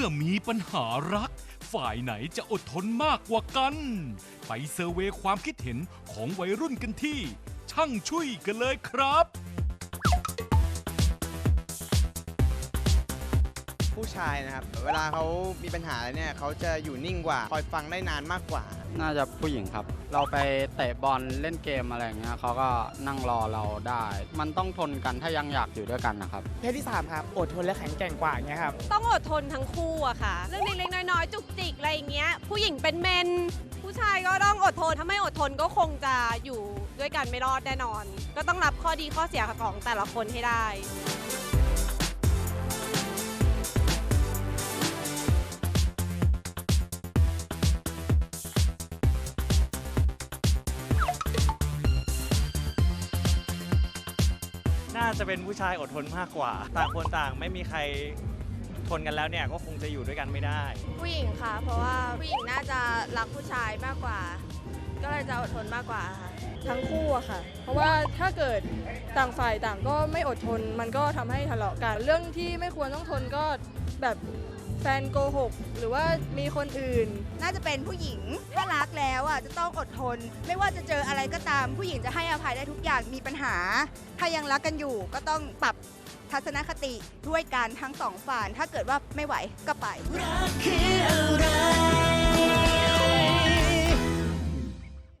มื่อมีปัญหารัก ฝ่ายไหนจะอดทนมากกว่ากัน ไปเซอร์เวยความคิดเห็นของวัยรุ่นกันที่ ช่างช่วยกันเลยครับ ผู้ชายนะครับ เวลาเขามีปัญหาอะไรเนี่ยเขาจะอยู่นิ่งกว่า คอยฟังได้นานมากกว่า น่าจะผู้หญิงครับ เราไปเตะบอลเล่นเกมอะไรอย่างเงี้ยเขาก็นั่งรอเราได้ มันต้องทนกันถ้ายังอยากอยู่ด้วยกันนะครับ เพศที่ 3 ครับ อดทนและแข็งแกร่งกว่าอย่างเงี้ยครับ ต้องอดทนทั้งคู่อะค่ะ เรื่องเล็กๆน้อยๆจุกจิกอะไรอย่างเงี้ย ผู้หญิงเป็นเมน ผู้ชายก็ต้องอดทน ถ้าไม่อดทนก็คงจะอยู่ด้วยกันไม่รอดแน่นอน ก็ต้องรับข้อดีข้อเสียของแต่ละคนให้ได้ น่าจะเป็นผู้ชายอดทนมากกว่า ต่างคนต่างไม่มีใครทนกันแล้วเนี่ยก็คงจะอยู่ด้วยกันไม่ได้ ผู้หญิงค่ะ เพราะว่าผู้หญิงน่าจะรักผู้ชายมากกว่า ก็เลยจะอดทนมากกว่าค่ะทั้งคู่อะค่ะ เพราะว่าถ้าเกิดต่างฝ่ายต่างก็ไม่อดทน มันก็ทำให้ทะเลาะกัน เรื่องที่ไม่ควรต้องทนก็แบบ แฟนโกหก หรือว่ามีคนอื่น น่าจะเป็นผู้หญิง ถ้ารักแล้วอะจะต้องอดทน ไม่ว่าจะเจออะไรก็ตาม ผู้หญิงจะให้อภัยได้ทุกอย่างมีปัญหา ถ้ายังรักกันอยู่ก็ต้องปรับทัศนคติด้วยกันทั้งสองฝ่ายถ้าเกิดว่าไม่ไหวก็ไปรักคืออะไร